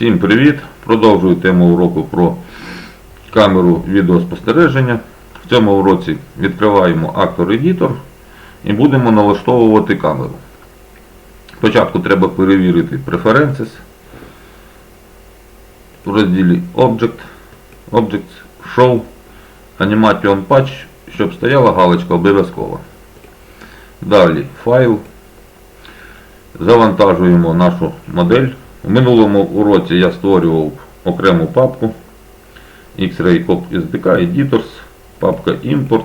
Всім привіт! Продовжую тему уроку про камеру відеоспостереження. В цьому уроці відкриваємо актор Editor і будемо налаштовувати камеру. Спочатку треба перевірити Preferences в розділі Object, Objects, Show, Animation Patch, щоб стояла галочка обов'язково. Далі файл. Завантажуємо нашу модель. У минулому уроці я створював окрему папку X-Ray Cop SDK Editors, папка Import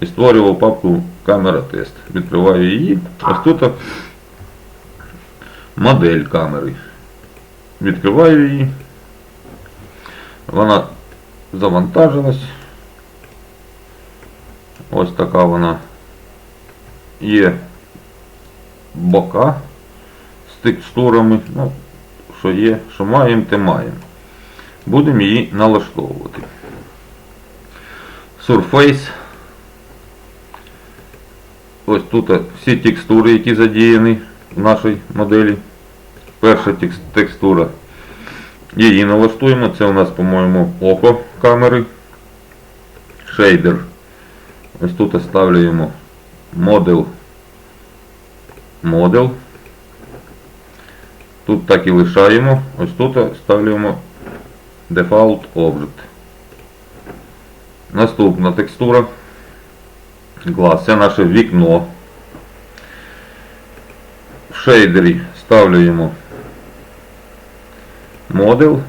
і створював папку камера тест. Відкриваю її. Ось тут модель камери. Відкриваю її. Вона завантажилась. Ось така вона є бока з текстурами. Ну, що є, що маємо, те маємо. Будемо її налаштовувати. Surface. Ось тут всі текстури, які задіяні в нашій моделі. Перша текстура. Її налаштуємо. Це у нас, по-моєму, око камери. Шейдер. Ось тут ставляємо модел. Модел. Тут так і лишаємо. Ось тут ставлюємо Default Object. Наступна текстура. Глаз. Це наше вікно. В шейдері ставлюємо Model.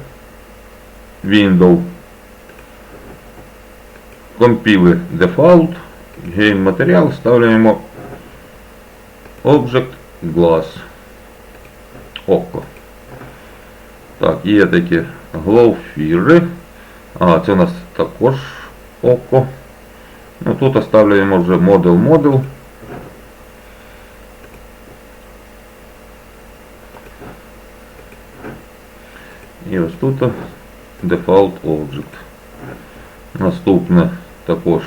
Window. Compile Default. Game матеріал ставляємо Object Glass. Око. Так, є такі глоуфіри. А, це у нас також око. Ну тут оставляємо вже модел модел. І ось тут Default Object. Наступне також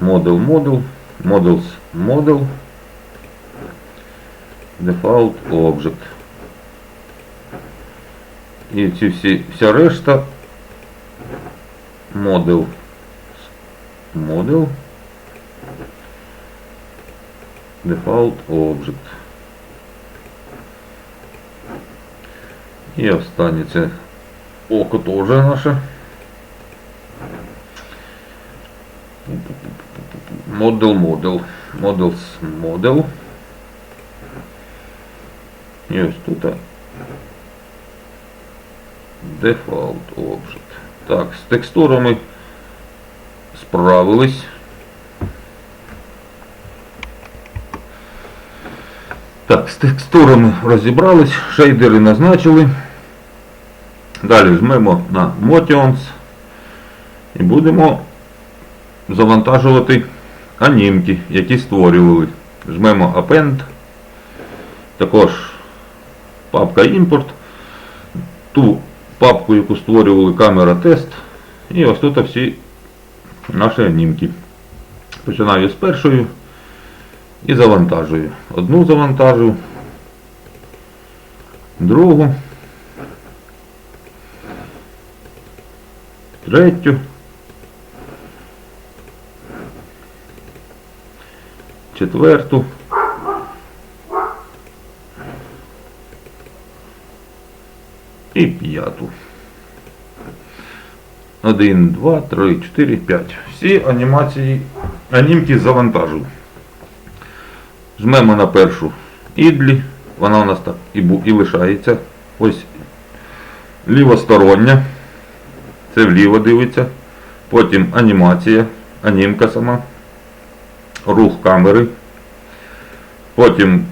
Model Model, Models Model, Default Object. І ці всі, вся решта Model Model Default Object. І останнє це око теж наше. Model Model. Models Model. І ось тут Default Object. Так, з текстурами справились. Так, з текстурами розібрались, шейдери назначили. Далі жмемо на Motions і будемо завантажувати анімки, які створювали. Жмемо Append. Також папка Import. Ту папку, яку створювали камера тест. І ось тут всі наші анімки. Починаю з першою і завантажую. Одну завантажую, другу, третю, четверту. І п'яту. Один, два, три, чотири, п'ять. Всі анімації, анімки завантажую. Жмемо на першу ідлі. Вона у нас так і, бу- і лишається. Ось лівостороння. Це вліво дивиться. Потім анімація, анімка сама. Рух камери. Потім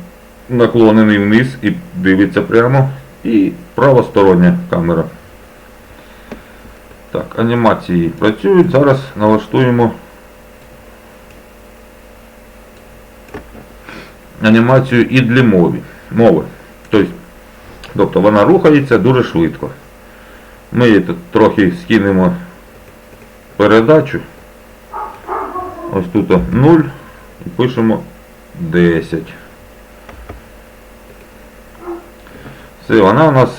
наклонений вниз і дивиться прямо. І правостороння камера. Так, анімації працюють. Зараз налаштуємо анімацію і для мови. мови. Тобто, тобто вона рухається дуже швидко. Ми її тут трохи скинемо передачу. Ось тут 0 і пишемо 10. Все, вона у нас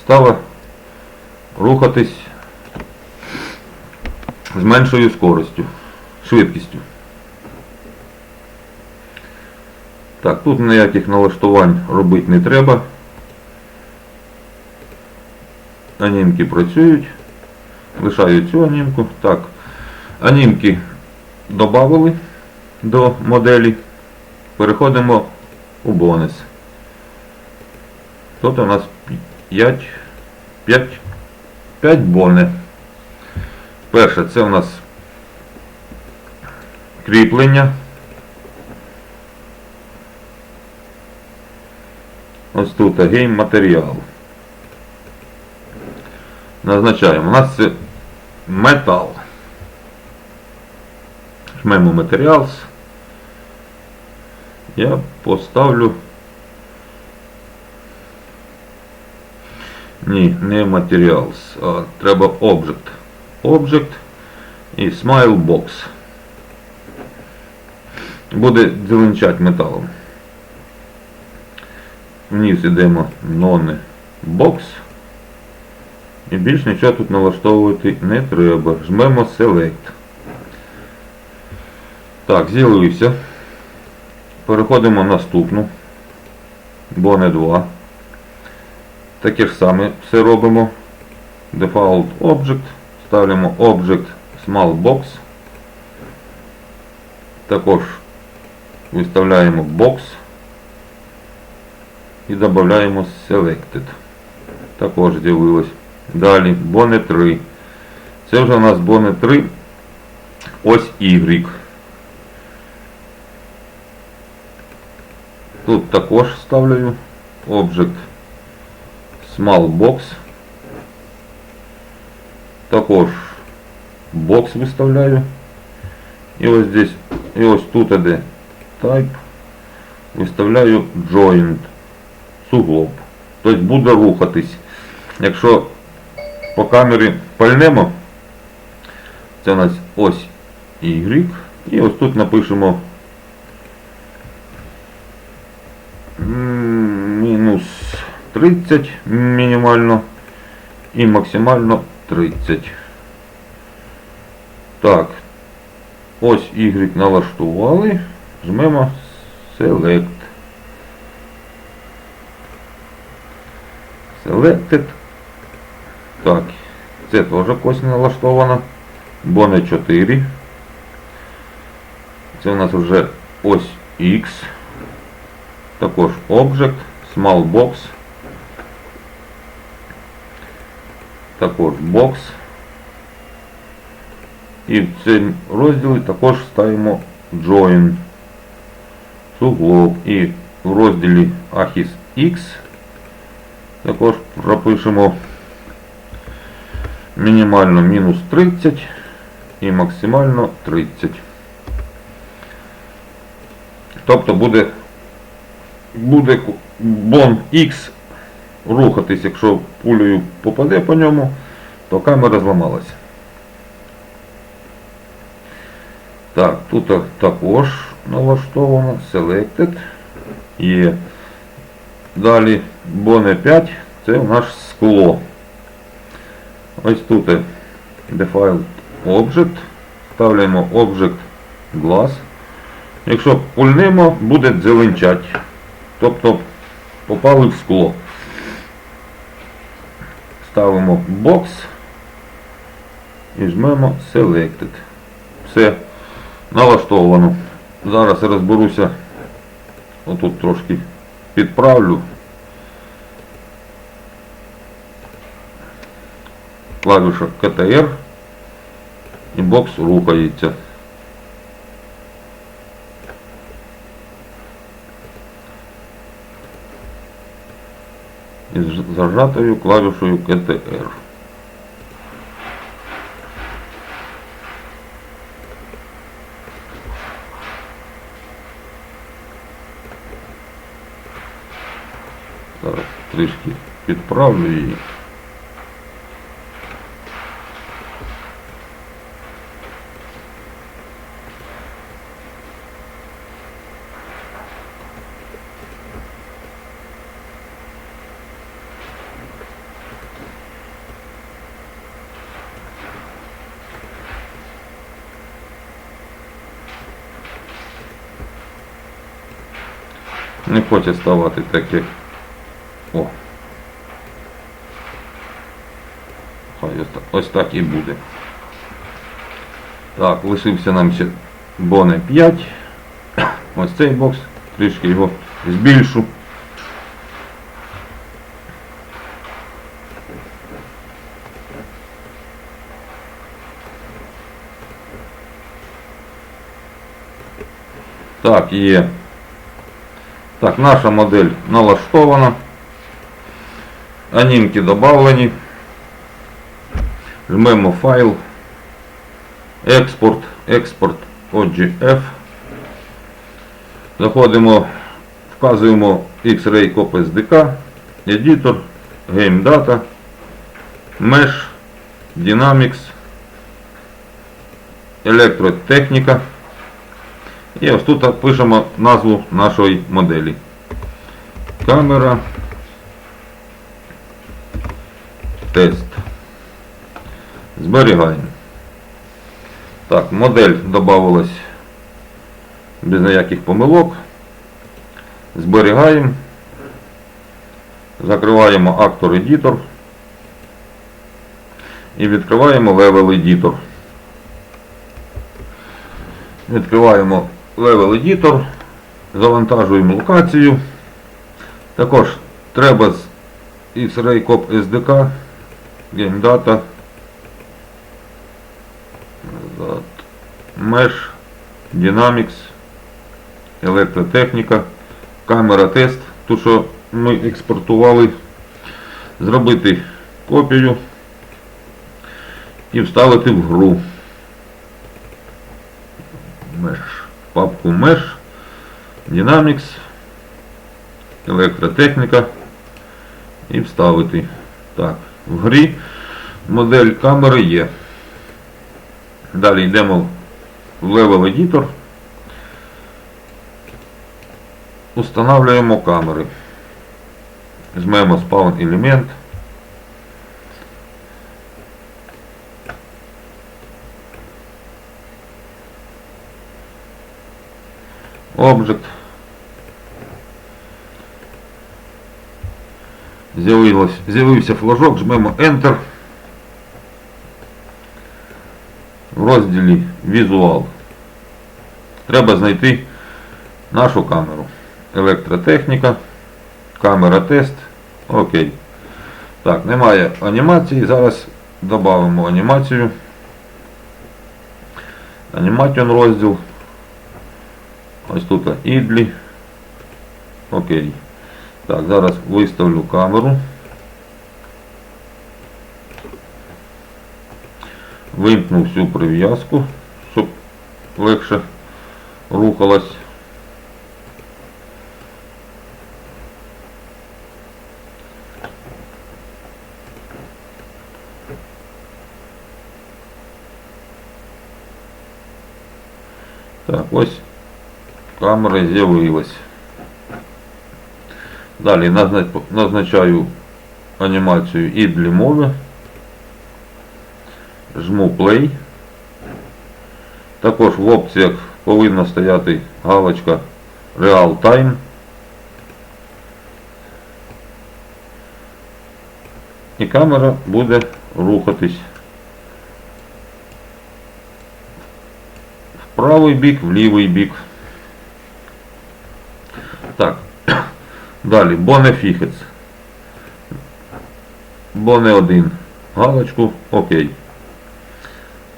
стала рухатись з меншою скоростю, швидкістю. Так, тут ніяких налаштувань робити не треба. Анімки працюють. Лишаю цю анімку. Так, анімки додали до моделі. Переходимо у бонус. Тут у нас 5, 5, 5 бони. Перше, це у нас кріплення. Ось тут гейм матеріал. Назначаємо. У нас це метал. Жмемо матеріалс. Я поставлю. Ні, не матеріалс, а треба Object. Object і Smile Box. Буде дзеленчать металом. Вниз йдемо Non Box. І більш нічого тут налаштовувати не треба. Жмемо Select. Так, з'явився. Переходимо на наступну. Bone 2. Таке ж саме все робимо. Default Object. Ставимо Object Small Box. Також виставляємо Box. І додаємо Selected. Також з'явилось. Далі Bone 3. Це вже у нас Bone 3. Ось Y. Тут також ставлю Object Small Box. Також бокс виставляю. І ось здесь, і ось тут іде Type. Виставляю Joint. Суглоб. Тобто буде рухатись. Якщо по камері пальнемо, це у нас ось Y. І ось тут напишемо 30 мінімально і максимально 30. Так. Ось Y налаштували. Жмемо Select. Selected. Так. Це теж кось налаштовано. Боне 4. Це у нас вже ось X. Також Object, Small Box. Також Box. І в цьому розділі також ставимо Join. Суглоб. І в розділі Ахіс X також пропишемо мінімально мінус 30 і максимально 30. Тобто буде буде бон X рухатись, якщо пулею попаде по ньому, то камера зламалася. Так, тут також налаштовано, Selected. Є. Далі Bone 5, це у нас скло. Ось тут Default Object. Ставляємо Object Glass. Якщо пульнемо, буде дзеленчать. Тобто попали в скло. Ставимо Box і жмемо Selected. Все налаштовано. Зараз розберуся. Отут трошки підправлю. Клавіша КТР і бокс рухається. Із зажатою клавішою КТР. Зараз трішки підправлю її. Не хоче ставати так як. О. Хай ось так, ось так і буде. Так, лишився нам ще Боне 5. Ось цей бокс. Трішки його збільшу. Так, є. Так, наша модель налаштована. Анімки додавлені. Жмемо файл. Експорт, експорт OGF. Заходимо, вказуємо X-Ray Cop SDK, Editor, Game Data, Mesh, Dynamics, Електротехніка. І ось тут пишемо назву нашої моделі. Камера. Тест. Зберігаємо. Так, модель додавалась без ніяких помилок. Зберігаємо. Закриваємо актор Editor і відкриваємо Level Editor. Відкриваємо Level Editor, завантажуємо локацію. Також треба з X-Ray Cop SDK, Game Data, Mesh, Dynamics, електротехніка, камера тест, ту, що ми експортували, зробити копію і вставити в гру. Mesh, папку Mesh, Dynamics, електротехніка і вставити. Так, в грі модель камери є. Далі йдемо в Level Editor. Устанавливаємо камери. Жмемо Spawn елемент. Object. З'явився флажок, жмемо Enter. В розділі Візуал. Треба знайти нашу камеру. Електротехніка, камера тест. Окей. Так, немає анімації. Зараз додамо анімацію. Аніматіон розділ. Ось тут ідлі. Окей. Так, зараз виставлю камеру. Вимкну всю прив'язку, щоб легше рухалась. Так, ось камера з'явилась. Далі назначаю анімацію і для мови. Жму play. Також в опціях повинна стояти галочка Real Time. І камера буде рухатись в правий бік, в лівий бік. Так. Далі, Бонефіхец. Боне 1. Галочку, окей.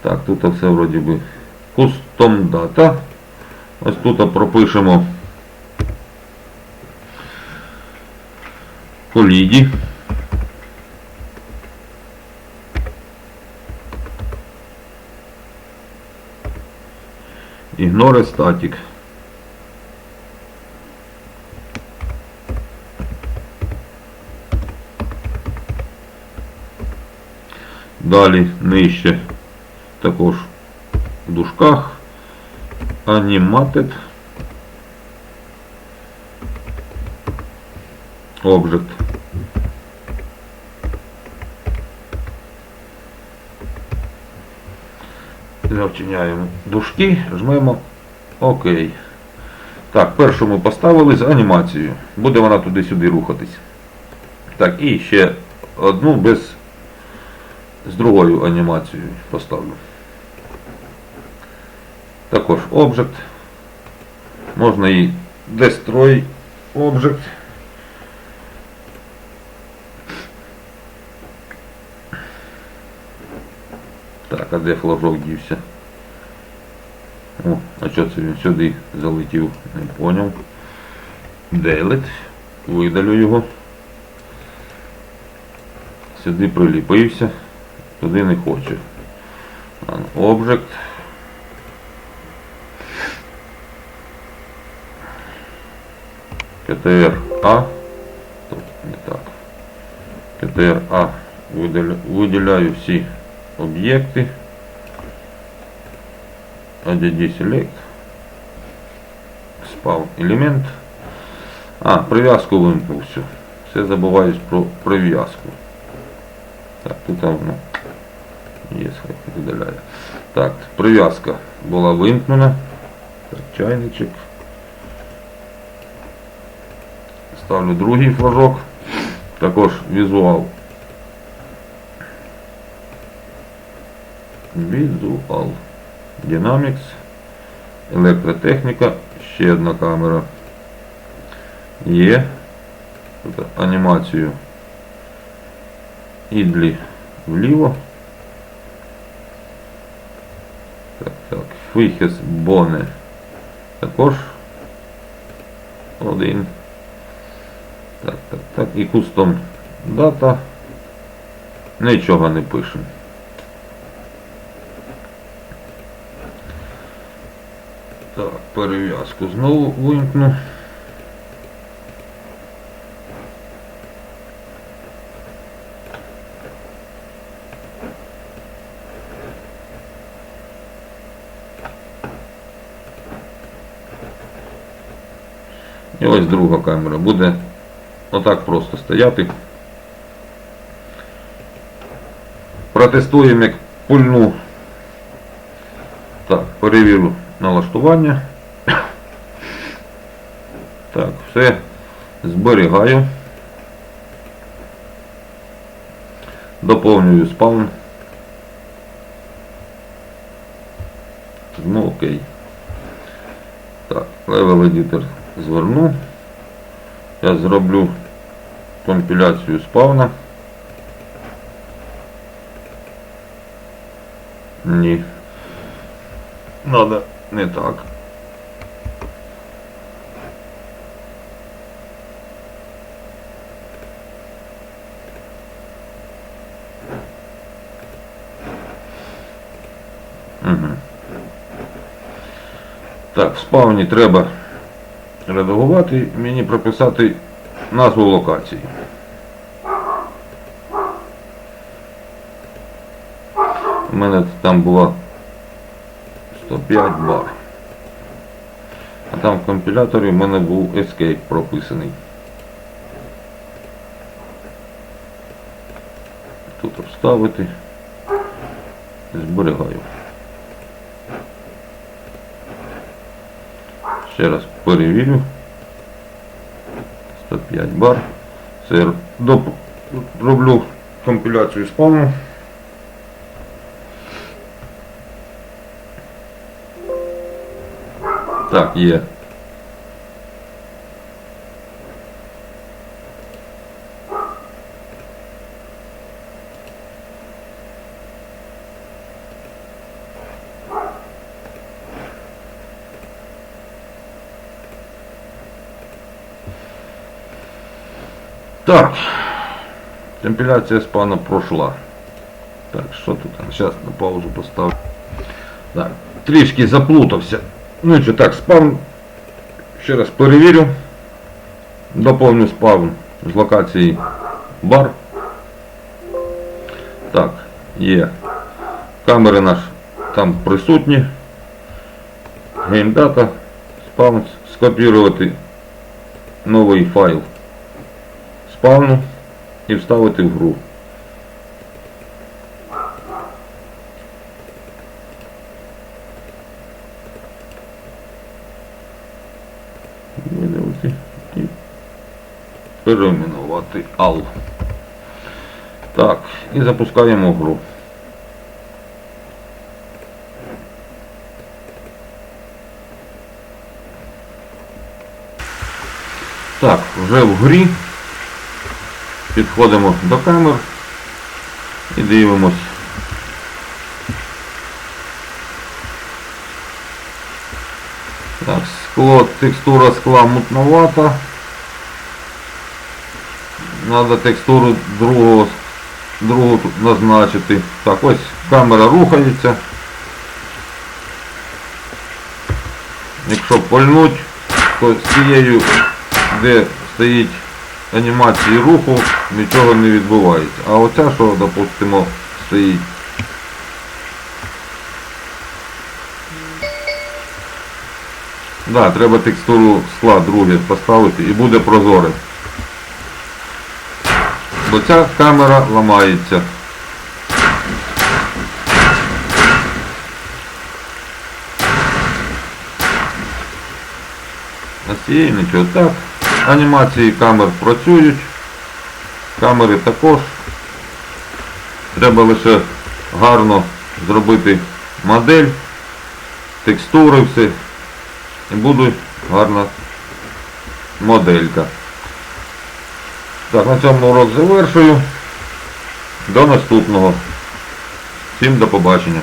Так, тут все вроді би. Custom Data. Ось тут пропишемо коліді. Ignore static. Далі нижче також в дужках Animated Object. Завчиняємо дужки, жмемо ОК. Так, першу ми поставили з анімацією. Буде вона туди-сюди рухатись. Так, і ще одну без з другою анімацією поставлю. Також Object. Можна і Destroy Object. Так, а де флажок дівся? О, а що це він сюди залетів? Не поняв. Delete. Видалю його. Сюди приліпився. Туди не хочу. Object. КТР А. Не так. КТР А. Виділяю всі об'єкти. ADD Select. Спав елемент. А, прив'язку вимкнув все. Все забуваюсь про прив'язку. Так, тут воно є, хай видаляє. Так, прив'язка була вимкнена. Чайничок. Ставлю другий флажок. Також візуал. Візуал. Dynamics. Електротехніка. Ще одна камера. Є. Тут анімацію. Ідлі вліво. Так, Фіхес Боне. Також один. Так, так, так. І кустом дата. Нічого не пишемо. Так, перев'язку знову вимкну. Ось друга камера буде отак просто стояти. Протестуємо як пульну. Так, перевірю налаштування. Так, все зберігаю. Доповнюю спаун. Ну окей. Так, Level Editor зверну. Я зроблю компіляцію спавна. Ні. Надо не так. Угу. Так, в спавні треба Редагувати, мені прописати назву локації. У мене там була 105 бар. А там в компіляторі в мене був Escape прописаний. Тут вставити. Зберігаю. Ще раз перевірю. 105 бар. Це доп... роблю компіляцію спавну. Так, є. Так. Компиляция спана прошла. Так, що тут? Зараз на паузу поставлю. Так, трішки заплутався. Ну що так, спавн. Ще раз перевірю. Доповню спавн з локації бар. Так, є. Камери наш там присутні. Геймдата. Спавн. Скопірувати новий файл спавну і вставити в гру. Видалити і переименувати ал. Так, і запускаємо гру. Так, вже в грі. Підходимо до камер і дивимось. Так, скло, текстура скла мутновата. Надо текстуру другого, другу тут назначити. Так, ось камера рухається. Якщо пальнуть, то з цією, де стоїть анімації руху, нічого не відбувається. А оця, що, допустимо, стоїть. Да, треба текстуру скла друге поставити і буде прозоре. Бо ця камера ламається. На цієї нічого так. Анімації камер працюють. Камери також. Треба лише гарно зробити модель, текстури все. І буде гарна моделька. Так, на цьому урок завершую. До наступного. Всім до побачення.